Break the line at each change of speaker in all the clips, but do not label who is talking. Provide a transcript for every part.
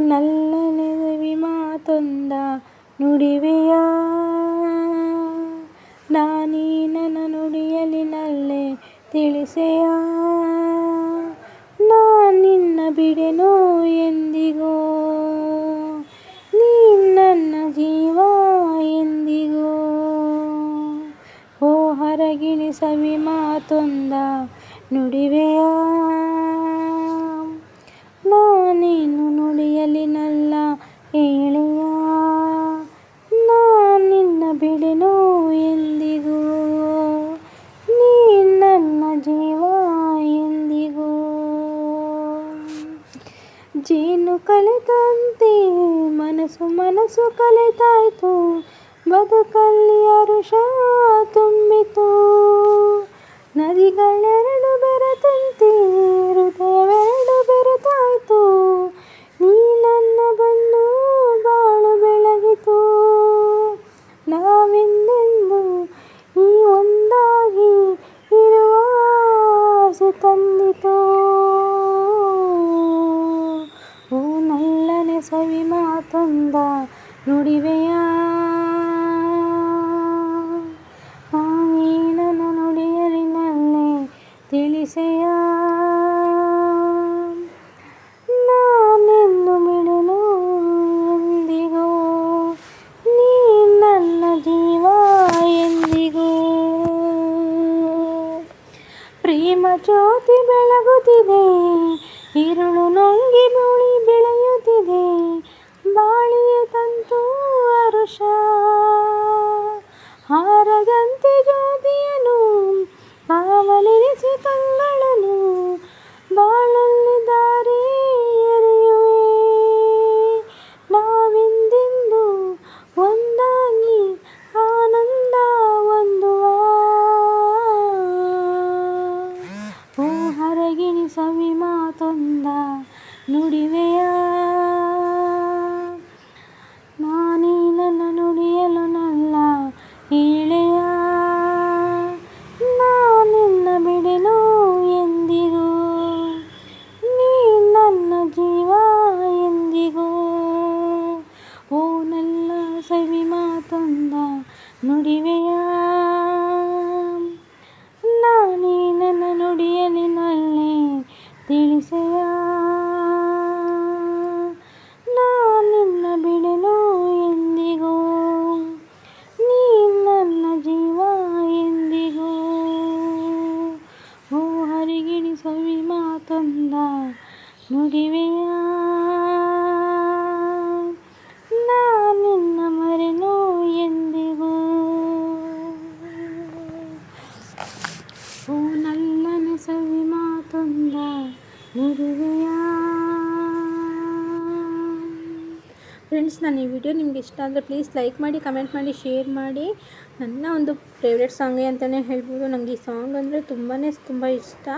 ನಲ್ಲನೆ ಮಾತೊಂದ ನುಡಿವೆಯ? ನಾನೀ ನನ್ನ ನುಡಿಯಲಿ ನಲ್ಲೆ ತಿಳಿಸೆಯ? ನಿನ್ನ ಬಿಡೆನೋ ಎಂದಿಗೋ? ನೀ ನನ್ನ ಜೀವ ಎಂದಿಗೋ? ಓ ಹರಗಿಣಿಸವಿ ಮಾತೊಂದ ನುಡಿವೆಯ? ಜೇನು ಕಲಿತಂತೆ ಮನಸ್ಸು ಮನಸ್ಸು ಕಲಿತಾಯ್ತು ಬದುಕಲ್ಲಿ ಅರುಷ ತುಂಬಿತು. ನದಿಗಳೆರಡು ಬೆರೆತಂತೆ, ಹೃದಯವೆರಡು ಬೆರೆತಾಯ್ತು. ನೀ ನನ್ನ ಬಂದು ಬಾಳು ಬೆಳಗಿತು. ನಾವೆಂದೆಂದು ಈ ಒಂದಾಗಿ ಇರುವ ಆಸೆ ತಂದಿತು ಓ ನಲ್ಲನೆ ಸವಿ ಮಾತಂದ ನುಡಿವೆಯ? ನನ್ನ ನುಡಿಯಲಿ ನಲ್ಲೆ ತಿಳಿಸೆಯ? ನಾನೆಂದು ಬಿಡಲು ಎಂದಿಗೂ, ನೀ ನನ್ನ ಜೀವ ಎಂದಿಗೂ. ಪ್ರೇಮ ಜ್ಯೋತಿ ಬೆಳಗುತ್ತಿದೆ ഇരുಳು ನುಂಗಿ ಮುಳಿ ಬೆಳೆಯುತ್ತಿದೆ ಬಾಳಿಯ ತಂತು ಅರುಷ. ಹಾರದಂತೆ ಜ್ಯೋತಿಯನು ಕಾವಲಿರಿಸಿ ತಂಗಳನು ಬಾಳಲ್ಲಿ ದಾರಿ ಎರೆಯುವೆ. ನಾವಿಂದಿಂದು ಒಂದಾಗಿ ಆನಂದ ಹೊಂದುವ. ಓ ಹರಗಿಣಿ ಸವಿ ಮಾತೊಂದ ನುಡಿವೆಯ ನುಡಿವೆಯ? ನಾನೇ ನನ್ನ ನುಡಿಯ ನಿನ್ನಲ್ಲಿ ತಿಳಿಸೆಯ? ನಿನ್ನ ಬಿಡೆನು ಎಂದಿಗೂ ನೀ ನನ್ನ ಜೀವ ಎಂದಿಗೂ. ಓ ಹರಿಗಿಣಿ ಸವಿ ಮಾತೊಂದ ನುಡಿವೆಯ? ನಲ್ಲನೆ ಸವಿ ಮಾತೊಂದ ಮುರುವೆಯ ಫ್ರೆಂಡ್ಸ್ ನಾನು ಈ ವಿಡಿಯೋ ನಿಮ್ಗೆ ಇಷ್ಟ ಅಂದರೆ ಪ್ಲೀಸ್ ಲೈಕ್ ಮಾಡಿ ಕಮೆಂಟ್ ಮಾಡಿ ಶೇರ್ ಮಾಡಿ. ನನ್ನ ಒಂದು ಫೇವ್ರೆಟ್ ಸಾಂಗೇ ಅಂತಲೇ ಹೇಳ್ಬೋದು. ನನಗೆ ಈ ಸಾಂಗ್ ಅಂದರೆ ತುಂಬಾ ತುಂಬ ಇಷ್ಟ.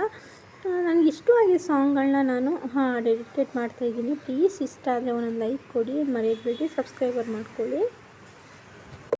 ನನಗೆ ಇಷ್ಟವಾಗಿ ಸಾಂಗ್ಗಳನ್ನ ನಾನು, ಹಾಂ ಡೆಡಿಕೇಟ್ ಮಾಡ್ತಾಯಿದ್ದೀನಿ ಪ್ಲೀಸ್ ಇಷ್ಟ ಆದರೆ ಒಂದೊಂದು ಲೈಕ್ ಕೊಡಿ ಮರೆಯಬೇಡಿ ಸಬ್ಸ್ಕ್ರೈಬರ್ ಮಾಡ್ಕೊಳ್ಳಿ.